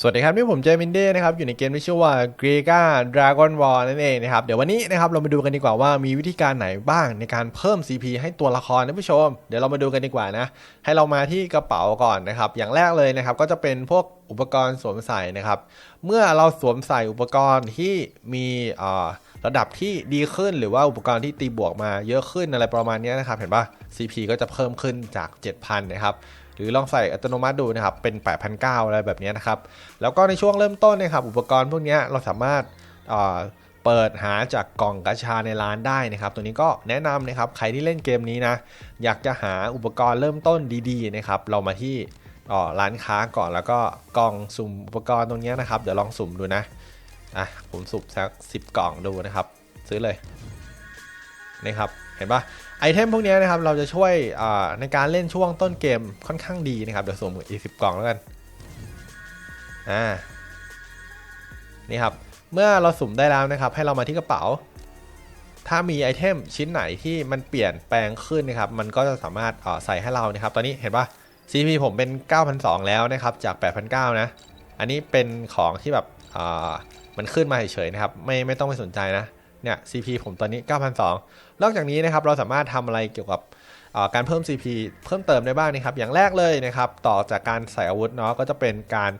สวัสดีครับนี่ผมเจมินเด้นะครับอยู่ในเกมที่ชื่อว่า g r e g a Dragon War นั่นเองนะครับเดี๋ยววันนี้นะครับเรามาดูกันดีกว่าว่ามีวิธีการไหนบ้างในการเพิ่ม CP ให้ตัวละครนะผู้ชม เดี๋ยวเรามาดูกันดีกว่านะ ให้เรามาที่กระเป๋าก่อนนะครับ อย่างแรกเลยนะครับก็จะเป็นพวกอุปกรณ์สวมใส่นะครับ เมื่อเราสวมใส่อุปกรณ์ที่มีอ่อระดับที่ดีขึ้นหรือว่าอุปกรณ์ที่ตีบวกมาเยอะขึ้นอะไรประมาณนี้นะครับ เห็นปะ CP ก็จะเพิ่มขึ้นจาก 7,000 นะครับ รือลองใส่อัตโนมัติดูนะครับเป็น 8,900 อะไรแบบนี้นะครับ แล้วก็ในช่วงเริ่มต้นเนะครับอุปกรณ์พวกนี้เราสามารถเอ่อเปิดหาจากกล่องกาชาในร้านได้นะครับ ตัวนี้ก็แนะนำนะครับใครที่เล่นเกมนี้นะอยากจะหาอุปกรณ์เริ่มต้นดีๆนะครับเรามาที่ร้านค้าก่อนแล้วก็กล่องสุ่มอุปกรณ์ตรงนี้นะครับ เดี๋ยวลองสุ่มดูนะอะผมสุ่มสัก10 กล่องดูนะครับ ซื้อเลย นี่ครับเห็นปะไอเทมพวกนี้นะครับเราจะช่วยในการเล่นช่วงต้นเกมค่อนข้างดีนะครับเดี๋ยวสุ่มอีก10กล่องแล้วกันอ่านี่ครับเมื่อเราสุ่มได้แล้วนะครับ ให้เรามาที่กระเป๋า ถ้ามีไอเทมชิ้นไหนที่มันเปลี่ยนแปลงขึ้นนะครับ มันก็จะสามารถใส่ให้เรานะครับ ตอนนี้เห็นปะ CP ผมเป็น 9,200 แล้วนะครับ จาก 8,900 นะ อันนี้เป็นของที่แบบมันขึ้นมาเฉยๆนะครับ ไม่ไม่ต้องไปสนใจนะ เนี่ย CP ผมตอนนี้ 9,200 นอกจากนี้นะครับเราสามารถทำอะไรเกี่ยวกับการเพิ่ม CP เพิ่มเติมได้บ้างนะครับ อย่างแรกเลยนะครับ ต่อจากการใส่อาวุธเนาะก็จะเป็นการ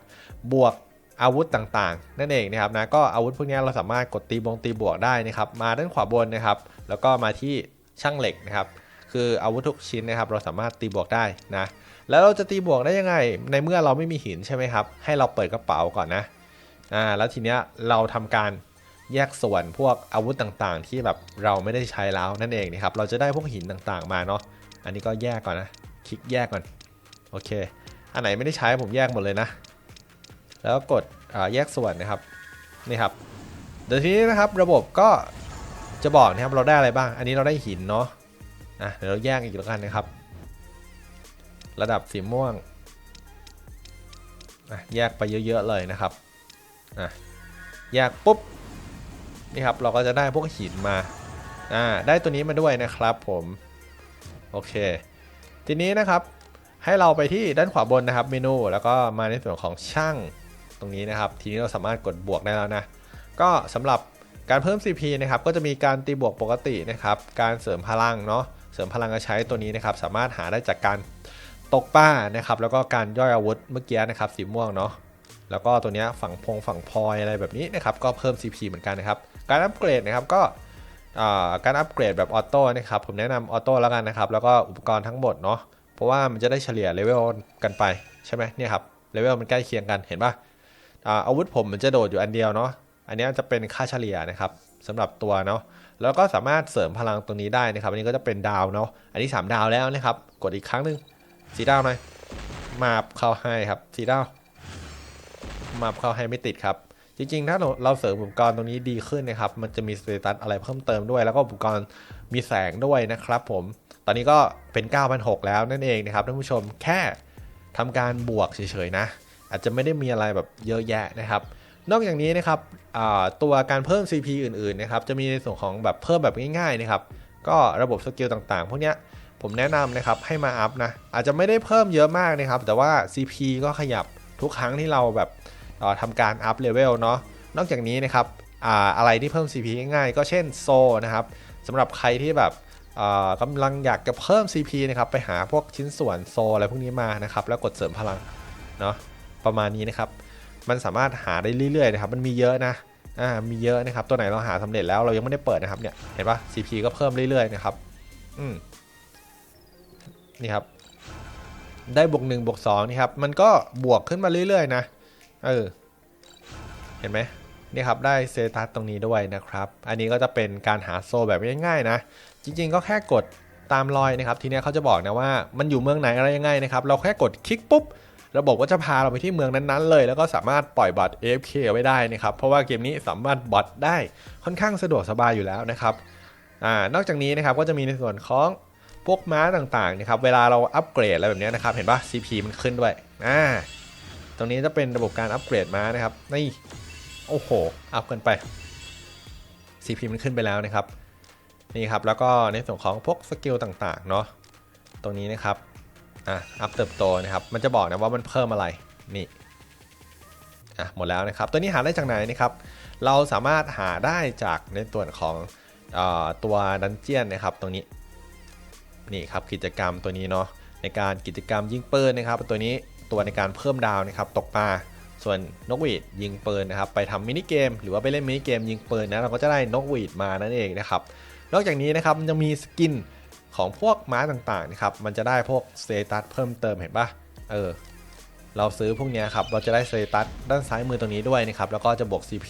บวกอาวุธต่างๆ นั่นเองนะครับนะก็อาวุธพวกนี้เราสามารถกดตีบงตีบวกได้นะครับ มาด้านขวาบนนะครับ แล้วก็มาที่ช่างเหล็กนะครับ คืออาวุธทุกชิ้นนะครับ เราสามารถตีบวกได้นะ แล้วเราจะตีบวกได้ยังไง ในเมื่อเราไม่มีหินใช่ไหมครับ ให้เราเปิดกระเป๋าก่อนนะอ่าแล้วทีเนี้ยเราทำการ แยกส่วนพวกอาวุธต่างๆ ที่แบบเราไม่ได้ใช้แล้วนั่นเองนะครับ เราจะได้พวกหินต่างๆมาเนาะ อันนี้ก็แยกก่อนนะ คลิกแยกก่อน โอเค อันไหนไม่ได้ใช้ผมแยกหมดเลยนะ แล้วกดอ่าแยกส่วนนะครับ นี่ครับ เดี๋ยวทีนี้นะครับระบบก็จะบอกนะครับเราได้อะไรบ้าง อันนี้เราได้หินเนาะ อะเดี๋ยวเราแยกอีกแล้วกันนะครับ ระดับสีม่วงอะแยกไปเยอะๆเลยนะครับอะแยกปุ๊บ นี่ครับเราก็จะได้พวกหินมาอ่าได้ตัวนี้มาด้วยนะครับผมโอเค ทีนี้นะครับให้เราไปที่ด้านขวาบนนะครับเมนูแล้วก็มาในส่วนของช่างตรงนี้นะครับ ทีนี้เราสามารถกดบวกได้แล้วนะก็สำหรับการเพิ่ม CP นะครับก็จะมีการตีบวกปกตินะครับ การเสริมพลังเนาะเสริมพลังก็ใช้ตัวนี้นะครับ สามารถหาได้จากการตกป้านะครับ แล้วก็การย่อยอาวุธเมื่อกี้นะครับสีม่วงเนาะ แล้วก็ตัวนี้ฝั่งพงฝั่งพลอยอะไรแบบนี้นะครับก็เพิ่ม CP เหมือนกันนะครับ การอัปเกรดนะครับก็การอัปเกรดแบบออโต้นะครับผมแนะนำออโต้แล้วกันนะครับ แล้วก็อุปกรณ์ทั้งหมดเนาะเพราะว่ามันจะได้เฉลี่ยเลเวลกันไปใช่ไหมเนี่ยครับเลเวลมันใกล้เคียงกันเห็นปะอ่าอาวุธผมมันจะโดดอยู่อันเดียวเนาะอันนี้จะเป็นค่าเฉลี่ยนะครับสำหรับตัวเนาะแล้วก็สามารถเสริมพลังตรงนี้ได้นะครับ อันนี้ก็จะเป็นดาวเนาะอันนี้ 3 ดาวแล้วนะครับ กดอีกครั้งหนึ่งสีดาวหน่อยมาเข้าให้ครับสีดาว มาเข้าให้ไม่ติดครับ จริงๆ ถ้าเราเสริมอุปกรณ์ตรงนี้ดีขึ้นนะครับ มันจะมีสเตตัสอะไรเพิ่มเติมด้วย แล้วก็อุปกรณ์มีแสงด้วยนะครับผม ตอนนี้ก็เป็น9,600แล้วนั่นเองนะครับท่านผู้ชมแค่ทำการบวกเฉยๆนะ อาจจะไม่ได้มีอะไรแบบเยอะแยะนะครับ นอกจากนี้นะครับตัวการเพิ่ม CP อื่นๆนะครับจะมีในส่วนของแบบเพิ่มแบบง่ายๆนะครับก็ระบบสกิลต่างๆพวกเนี้ยผมแนะนำนะครับให้มาอัพนะอาจจะไม่ได้เพิ่มเยอะมากนะครับ แต่ว่า CP ก็ขยับทุกครั้งที่เราแบบ ทำการอัพเลเวลเนาะนอกจากนี้นะครับออะไรที่เพิ่ม CP ง่ายๆก็เช่นโซนะครับสำหรับใครที่แบบกำลังอยากจะเพิ่ม CP นะครับไปหาพวกชิ้นส่วนโซอะไรพวกนี้มานะครับแล้วกดเสริมพลังเนาะประมาณนี้นะครับ มันสามารถหาได้เรื่อยๆนะครับมันมีเยอะนะอ่ามีเยอะนะครับตัวไหนเราหาสำเร็จแล้วเรายังไม่ได้เปิดนะครับเนี่ยเห็นปะ CP ก็เพิ่มเรื่อยๆนะครับอืมนี่ครับได้บวกหนึ่งบวกสองนี่ครับมันก็บวกขึ้นมาเรื่อยๆนะ เออ เห็นไหมนี่ครับได้เซตัสตรงนี้ด้วยนะครับ อันนี้ก็จะเป็นการหาโซแบบง่ายๆนะ จริงๆก็แค่กดตามรอยนะครับ ทีนี้เขาจะบอกนะว่ามันอยู่เมืองไหนอะไรยังไงนะครับ เราแค่กดคลิกปุ๊บ ระบบก็จะพาเราไปที่เมืองนั้นๆเลย แล้วก็สามารถปล่อยบัตร AFK ไว้ได้นะครับ เพราะว่าเกมนี้สามารถบอทได้ค่อนข้างสะดวกสบายอยู่แล้วนะครับอ่านอกจากนี้นะครับก็จะมีในส่วนของพวกม้าต่างๆนะครับ เวลาเราอัปเกรดอะไรแบบนี้นะครับ เห็นปะ CP มันขึ้นด้วย อ่า ตรงนี้จะเป็นระบบการอัปเกรดม้านะครับนี่โอ้โห อัพกันไป CP มันขึ้นไปแล้วนะครับ นี่ครับ แล้วก็ในส่วนของพวกสกิลต่างๆ เนาะตรงนี้นะครับ อะ อัพเติบโตนะครับ มันจะบอกนะว่ามันเพิ่มอะไร นี่ อะ หมดแล้วนะครับ ตัวนี้หาได้จากไหนนะครับ เราสามารถหาได้จากในส่วนของอตัวดันเจียนนะครับ ตรงนี้ นี่ครับ กิจกรรมตัวนี้เนาะ ในการกิจกรรมยิงปืนนะครับ ตัวนี้ ตัวในการเพิ่มดาวนะครับตกปลาส่วนนกหวีดยิงปืนนะครับไปทำมินิเกม หรือว่าไปเล่นมินิเกมยิงปืนนะเราก็จะได้นกหวีดมานั่นเองนะครับนอกจากนี้นะครับมันจะมีสกินของพวกม้าต่างๆนะครับมันจะได้พวกสเตตัสเพิ่มเติมเห็นปะเออเราซื้อพวกนี้ครับเราจะได้สเตตัสด้านซ้ายมือตรงนี้ด้วยนะครับแล้วก็จะบวก CP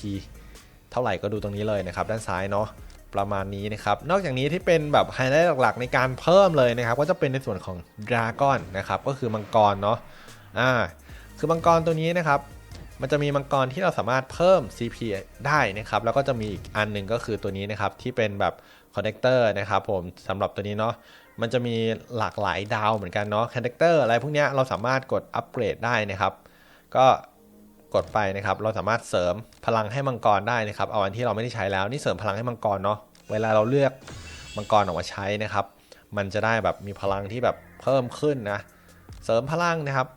เท่าไหร่ก็ดูตรงนี้เลยนะครับด้านซ้ายเนาะประมาณนี้นะครับ นอกจากนี้ที่เป็นแบบไฮไลท์หลักๆ ในการเพิ่มเลยนะครับ ก็จะเป็นในส่วนของดราก้อนนะครับ ก็คือมังกรเนาะ อ่าคือมังกรตัวนี้นะครับ มันจะมีมังกรที่เราสามารถเพิ่ม CP ได้นะครับ แล้วก็จะมีอีกอันหนึ่งก็คือตัวนี้นะครับที่เป็นแบบคอนเนคเตอร์นะครับผมสำหรับตัวนี้เนาะมันจะมีหลากหลายดาวเหมือนกันเนาะคอนเนคเตอร์อะไรพวกเนี้ยเราสามารถกดอัปเกรดได้นะครับ ก็กดไปนะครับ เราสามารถเสริมพลังให้มังกรได้นะครับ เอาอันที่เราไม่ได้ใช้แล้วนี่เสริมพลังให้มังกรเนาะเวลาเราเลือกมังกรออกมาใช้นะครับ มันจะได้แบบมีพลังที่แบบเพิ่มขึ้นนะ เสริมพลังนะครับ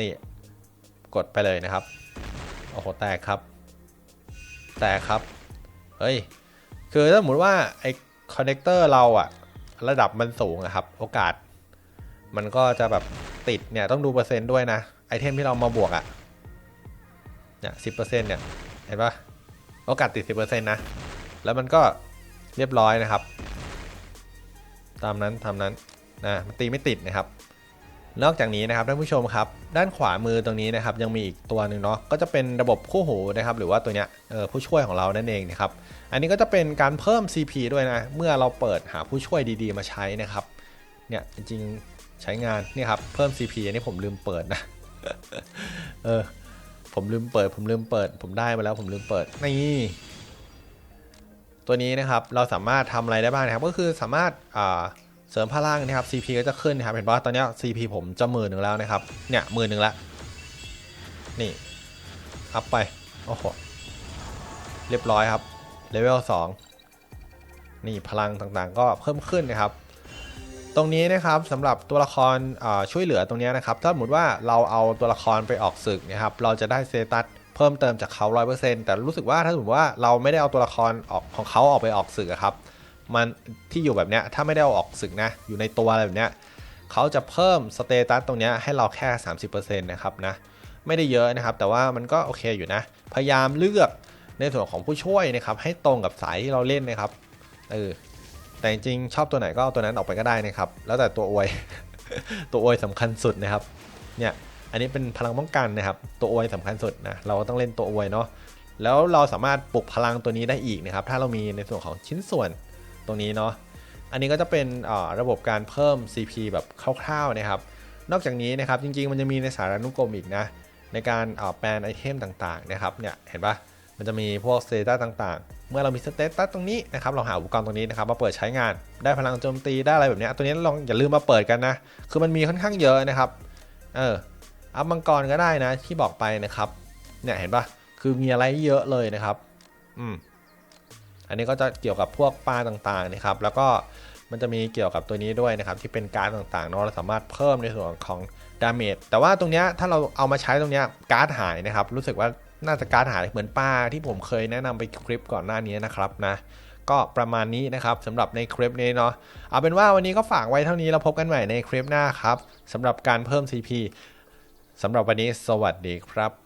นี่กดไปเลยนะครับ โอ้โห แตกครับ แตกครับ เฮ้ย คือถ้าสมมติว่า ไอ้คอนเนคเตอร์เราอะระดับมันสูงอะครับ โอกาส มันก็จะแบบติดเนี่ย ต้องดูเปอร์เซ็นต์ด้วยนะ ไอเทมที่เรามาบวกอะเนี่ยสิบเปอร์เซ็นต์เนี่ย เห็นปะโอกาสติดสิบเปอร์เซ็นต์นะ แล้วมันก็เรียบร้อยนะครับ ตามนั้นตามนั้นนะมันตีไม่ติดนะครับ นอกจากนี้นะครับท่านผู้ชมครับด้านขวามือตรงนี้นะครับยังมีอีกตัวหนึ่งเนาะก็จะเป็นระบบคู่หูนะครับหรือว่าตัวเนี้ยผู้ช่วยของเรานั่นเองนะครับอันนี้ก็จะเป็นการเพิ่ม CP ด้วยนะเมื่อเราเปิดหาผู้ช่วยดีๆ มาใช้นะครับเนี่ยจริงใช้งานนี่ครับเพิ่ม CP อันนี้ผมลืมเปิดนะเออผมลืมเปิด ผมลืมเปิด ผมได้มาแล้วผมลืมเปิดนี่ตัวนี้นะครับเราสามารถทำอะไรได้บ้างนะครับก็คือสามารถอ่า เสริมพลังนะครับ CP ก็จะขึ้นนะครับเห็นว่าตอนนี้ CP ผมจะหมื่นหนึ่งแล้วนะครับเนี่ยหมื่นหนึ่งละนี่อัพไปโอ้โหเรียบร้อยครับเลเวล2นี่พลังต่างๆ ก็เพิ่มขึ้นนะครับ ตรงนี้นะครับสำหรับตัวละครช่วยเหลือตรงนี้นะครับ ถ้าสมมติว่าเราเอาตัวละครไปออกศึกนะครับ เราจะได้เซตัสเพิ่มเติมจากเขา 100%แต่รู้สึกว่าถ้าสมมติว่าเราไม่ได้เอาตัวละครออกของเขาออกไปออกศึกอะครับ มันที่อยู่แบบเนี้ยถ้าไม่ได้เอาออกศึกนะ อยู่ในตัวอะไรแบบเนี้ยเขาจะเพิ่มสเตตัสตรงเนี้ยให้เราแค่ 30%นะครับนะไม่ได้เยอะนะครับ แต่ว่ามันก็โอเคอยู่นะ พยายามเลือกในส่วนของผู้ช่วยนะครับ ให้ตรงกับสายที่เราเล่นนะครับเออแต่จริงชอบตัวไหนก็เอาตัวนั้นออกไปก็ได้นะครับ แล้วแต่ตัวอวย ตัวอวยสำคัญสุดนะครับ เนี่ย อันนี้เป็นพลังป้องกันนะครับ ตัวอวยสำคัญสุดนะ เราก็ต้องเล่นตัวอวยเนาะ แล้วเราสามารถปลุกพลังตัวนี้ได้อีกนะครับ ถ้าเรามีในส่วนของชิ้นส่วน ตรงนี้เนาะอันนี้ก็จะเป็นระบบการเพิ่ม CP แบบคร่าวๆนะครับ นอกจากนี้นะครับจริงๆ มันจะมีในสารานุกรมอีกนะในการแปลนไอเทมต่างๆนะครับเนี่ยเห็นปะมันจะมีพวกสเตตัสต่างๆ เมื่อเรามีสเตตัสตรงนี้นะครับเราหาอุปกรณ์ตรงนี้นะครับมาเปิดใช้งานได้พลังโจมตีได้อะไรแบบนี้ตัวนี้ลองอย่าลืมมาเปิดกันนะคือมันมีค่อนข้างเยอะนะครับเอออัพมังกรก็ได้นะที่บอกไปนะครับเนี่ยเห็นปะคือมีอะไรเยอะเลยนะครับ อืม อันนี้ก็จะเกี่ยวกับพวกปลาต่างๆนะครับ แล้วก็มันจะมีเกี่ยวกับตัวนี้ด้วยนะครับ ที่เป็นการ์ดต่างๆเนาะเราสามารถเพิ่มในส่วนของดาเมจแต่ว่าตรงเนี้ยถ้าเราเอามาใช้ตรงเนี้ยการ์ดหายนะครับ รู้สึกว่าน่าจะการ์ดหายเหมือนป้าที่ผมเคยแนะนำไปคลิปก่อนหน้านี้นะครับนะก็ประมาณนี้นะครับสำหรับในคลิปนี้เนาะเอาเป็นว่าวันนี้ก็ฝากไว้เท่านี้เราพบกันใหม่ในคลิปหน้าครับสำหรับการเพิ่ม CP สำหรับวันนี้สวัสดีครับ